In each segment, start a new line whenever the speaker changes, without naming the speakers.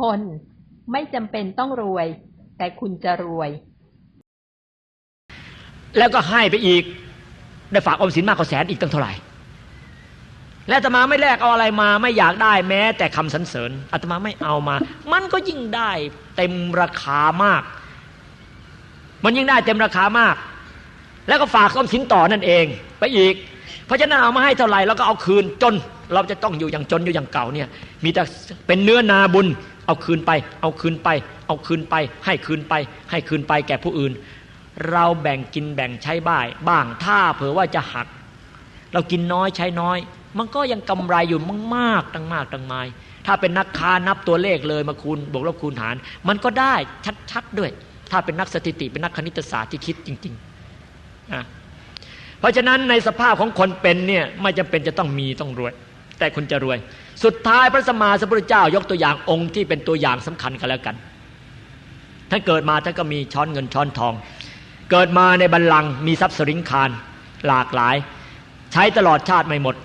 คนไม่จำเป็นต้องรวย แต่คุณจะรวย
แล้วก็ให้ไปอีก ได้ฝากออมสินมากกว่าแสนอีกตั้งเท่าไหร่ และอาตมาไม่แลกเอาอะไรมาไม่อยากได้แม้ แต่คำสรรเสริญอาตมาไม่เอามา มันก็ยิ่งได้เต็มราคามาก มันยิ่งได้เต็มราคามาก แล้วก็ฝากออมสินต่อนั่นเอง ไปอีก เพราะฉะนั้นเอามาให้เท่าไหร่เราก็เอาคืนจน เราจะต้องอยู่อย่างจนอยู่อย่างเก่าเนี่ย มีแต่เป็นเนื้อนาบุญ เอาคืนไป เอาคืนไป เอาคืนไป ให้คืนไป ให้คืนไปแก่ผู้อื่น เราแบ่งกินแบ่งใช้บ้ายบ้างถ้าเผื่อว่าจะหัก เรากินน้อยใช้น้อย มันก็ยังกำไรอยู่มากๆตั้งมากตั้งมาย ถ้าเป็นนักค้านับตัวเลขเลยมาคูณบวกลบคูณหาร มันก็ได้ชัดๆด้วย ถ้าเป็นนักสถิติเป็นนักคณิตศาสตร์ที่คิดจริงๆนะเพราะฉะนั้นในสภาพของคนเป็นเนี่ยไม่จำเป็นจะต้องมีต้องรวย แต่คุณจะรวย สุดท้ายพระสมมาสัมพุทธเจ้ายกตัวอย่างองค์ที่เป็นตัวอย่างสำคัญกันแล้วกันท่านเกิดมาท่านก็มีช้อนเงินช้อนทอง เกิดมาในบัลลังก์มีทรัพย์สริงคารหลากหลาย ใช้ตลอดชาติไม่หมด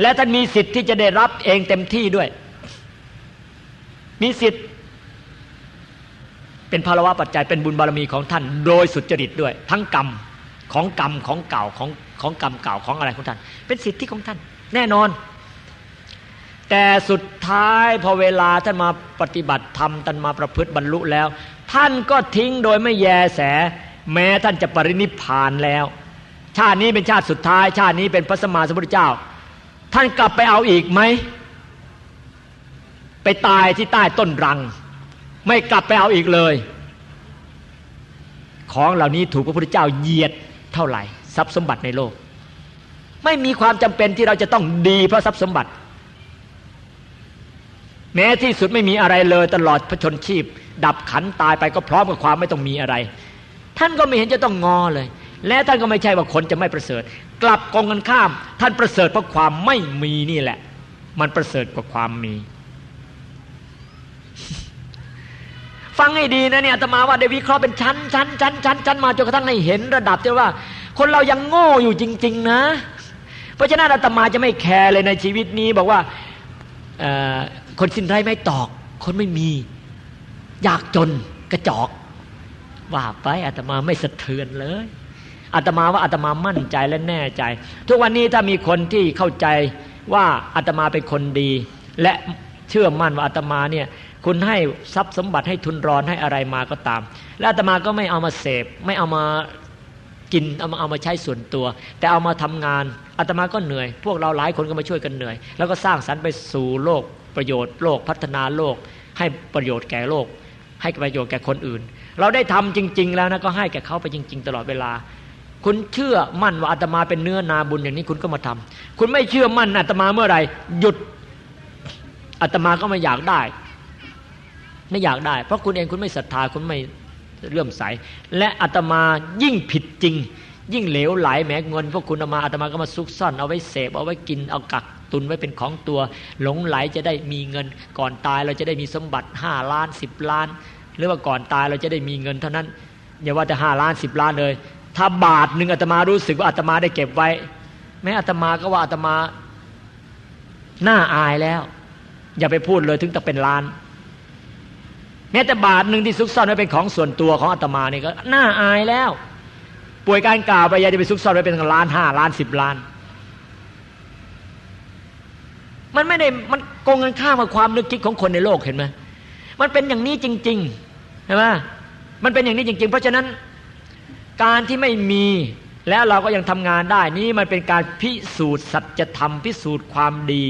และท่านมีสิทธิ์ที่จะได้รับเองเต็มที่ด้วย มีสิทธิ์เป็นภาวะปัจจัยเป็นบุญบารมีของท่าน โดยสุจริตด้วย ทั้งกรรมของกรรมของเก่าของของกรรมเก่าของอะไรของท่าน เป็นสิทธิของท่าน แน่นอน แต่สุดท้ายพอเวลาท่านมาปฏิบัติธรรมท่านมาประพฤติบรรลุแล้ว ท่านก็ทิ้งโดยไม่แยแส แม้ท่านจะปรินิพพานแล้ว ชาตินี้เป็นชาติสุดท้าย ชาตินี้เป็นพระสมมาสมพุทธเจ้า ท่านกลับไปเอาอีกไหมไปตายที่ใต้ต้นรัง ไม่กลับไปเอาอีกเลย ของเหล่านี้ถูกพระพุทธเจ้าเหยียดเท่าไหร่ทรัพย์สมบัติในโลก ไม่มีความจำเป็นที่เราจะต้องดีเพราะทรัพย์สมบัติ แม้ที่สุดไม่มีอะไรเลยตลอดพระชนชีพ ดับขันตายไปก็พร้อมกับความไม่ต้องมีอะไร ท่านก็ไม่เห็นจะต้องงอเลย และท่านก็ไม่ใช่ว่าคนจะไม่ประเสริฐ กลับกองกันข้าม ท่านประเสริฐเพราะความไม่มีนี่แหละ มันประเสริฐกว่าความมี ฟังให้ดีนะเนี่ยอาตมาว่าได้วิเคราะห์เป็นชั้นชั้นชั้นชั้นชั้นมาจนกระทั่งให้เห็นระดับที่ว่า คนเรายังโง่อยู่จริง ๆ นะ เพราะฉะนั้นอาตมาจะไม่แคร์เลยในชีวิตนี้บอกว่าเอ่อ คนสิ้นไร้ไม่ตอก คนไม่มี อยากจนกระจอก ว่าไปอาตมาไม่สะเทือนเลยอาตมาว่าอาตมามั่นใจและแน่ใจ ทุกวันนี้ถ้ามีคนที่เข้าใจว่าอาตมาเป็นคนดี และเชื่อมั่นว่าอาตมาเนี่ยคุณให้ทรัพย์สมบัติให้ทุนรอนให้อะไรมาก็ตาม และอาตมาก็ไม่เอามาเสพ ไม่เอามากินเอามาเอามาใช้ส่วนตัว แต่เอามาทำงานอาตมาก็เหนื่อย พวกเราหลายคนก็มาช่วยกันเหนื่อย แล้วก็สร้างสรรค์ไปสู่โลก ประโยชน์โลกพัฒนาโลก ให้ประโยชน์แก่โลก ให้ประโยชน์แก่คนอื่น เราได้ทำจริง ๆ แล้วนะก็ให้แก่เขาไปจริง ๆ ตลอดเวลา คุณเชื่อมั่นว่าอาตมาเป็นเนื้อนาบุญอย่างนี้คุณก็มาทำคุณไม่เชื่อมั่นอาตมาเมื่อไหร่หยุดอาตมาก็ไม่อยากได้ ไม่อยากได้ เพราะคุณเองคุณไม่ศรัทธาคุณไม่เลื่อมใส และอาตมายิ่งผิดจริง ยิ่งเหลวไหลแหมเงินพวกคุณอามาอาตมาก็มาซุกซ่อนเอาไว้เสพเอาไว้กินเอากัก ตุนไว้เป็นของตัว หลงไหลจะได้มีเงิน ก่อนตายเราจะได้มีสมบัติห้าล้านสิบล้าน หรือว่าก่อนตายเราจะได้มีเงินเท่านั้นอย่าว่าแต่ห้าล้านสิบล้านเลย ถ้าบาทหนึ่งอาตมารู้สึกว่าอาตมาได้เก็บไว้ แม้อาตมาก็ว่าอาตมาหน้าอายแล้ว อย่าไปพูดเลยถึงแต่เป็นล้าน แม้แต่บาทหนึ่งที่ซุกซ่อนไว้เป็นของส่วนตัวของอาตมานี่ก็น่าอายแล้ว ป่วยการกล่าวไปอยาจะไปซุกซ่อนไว้เป็นล้านห้าล้านสิบล้าน มันไม่ได้มันโกงกันข้ามกับความนึกคิดของคนในโลกเห็นไหมมันเป็นอย่างนี้จริงๆใช่ไหมมันเป็นอย่างนี้จริง ๆ เพราะฉะนั้นการที่ไม่มีแล้วเราก็ยังทำงานได้นี่มันเป็นการพิสูจน์สัจธรรมพิสูจน์ความดี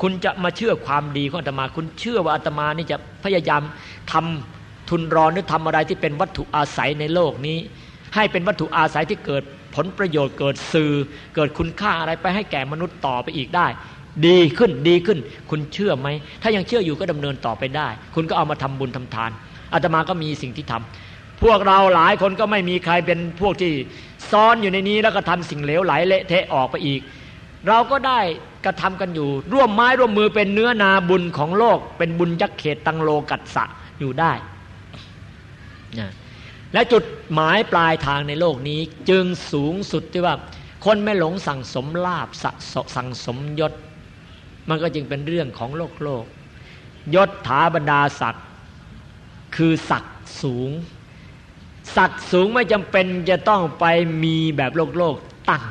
คุณจะมาเชื่อความดีของอาตมา คุณเชื่อว่าอาตมานี่จะพยายามทำทุนรอนหรือทำอะไรที่เป็นวัตถุอาศัยในโลกนี้ ให้เป็นวัตถุอาศัยที่เกิด ผลประโยชน์เกิดสื่อ เกิดคุณค่าอะไรไปให้แก่มนุษย์ต่อไปอีกได้ ดีขึ้นดีขึ้น คุณเชื่อไหม ถ้ายังเชื่ออยู่ก็ดำเนินต่อไปได้ คุณก็เอามาทำบุญทำทานอาตมาก็มีสิ่งที่ทำพวกเราหลายคนก็ไม่มีใครเป็นพวกที่ซ้อนอยู่ในนี้แล้วก็ทำสิ่งเหลวไหลเละเทะออกไปอีก เราก็ได้กระทำกันอยู่ ร่วมไม้ร่วมมือเป็นเนื้อนาบุญของโลก เป็นบุญยักษ์เขตตังโลกัสสะอยู่ได้นะ และจุดหมายปลายทางในโลกนี้จึงสูงสุดที่ว่า คนไม่หลงสั่งสมลาบส,ส,สั่งสมยศ มันก็จึงเป็นเรื่องของโลกโลก ยศถาบรรดาศักดิ์คือศักดิ์สูงศักดิ์สูงไม่จำเป็นจะต้องไปมีแบบโลกโลกตั้ง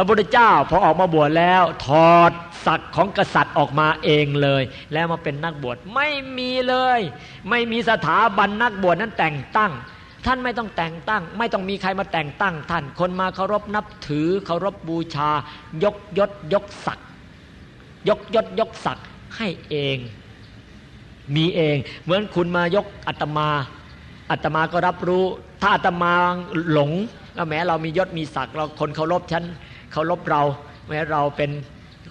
ระพุทธเจ้าพอออกมาบวชแล้ว ถอดศักดิ์ของกษัตริย์ออกมาเองเลย แล้วมาเป็นนักบวชไม่มีเลย ไม่มีสถาบันนักบวชนั้นแต่งตั้ง ท่านไม่ต้องแต่งตั้ง ไม่ต้องมีใครมาแต่งตั้ง ท่านคนมาเคารพนับถือเคารพบูชา ยกยศยกศักดิ์ยกยศยกศักดิ์ให้เอง มีเอง เหมือนคุณมายกอัตมาอัตมาก็รับรู้ ถ้าอาตมาหลงก็แม้เรามียศมีศักดิ์เราคนเคารพฉัน เคารพเราแม้เราเป็น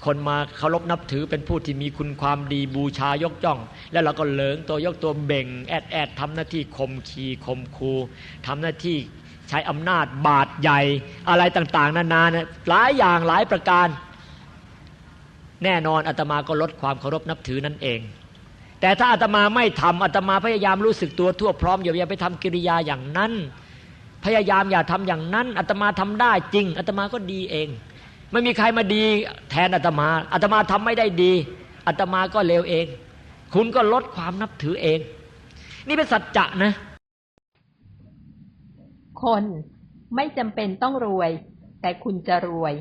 คนมาเคารพนับถือเป็นผู้ที่มีคุณความดีบูชายกย่อง แล้วเราก็เหลิงตัวยกตัวเบ่ง แอดแอดทำหน้าที่ข่มขีข่มคูทำหน้าที่ใช้อำนาจบาดใหญ่อะไรต่างๆ นานาเนี่ยหลายอย่างหลายประการ แน่นอนอาตมาก็ลดความเคารพนับถือนั่นเอง แต่ถ้าอาตมาไม่ทำอาตมาพยายามรู้สึกตัวทั่วพร้อมอย่าไปทำกิริยาอย่างนั้น พยายามอย่าทำอย่างนั้นอาตมาทำได้จริงอาตมาก็ดีเอง ไม่มีใครมาดีแทนอาตมาอาตมาทำไม่ได้ดีอาตมาก็เลวเอง คุณก็ลดความนับถือเอง นี่เป็นสัจจะนะ
คนไม่จำเป็นต้องรวย แต่คุณจะรวย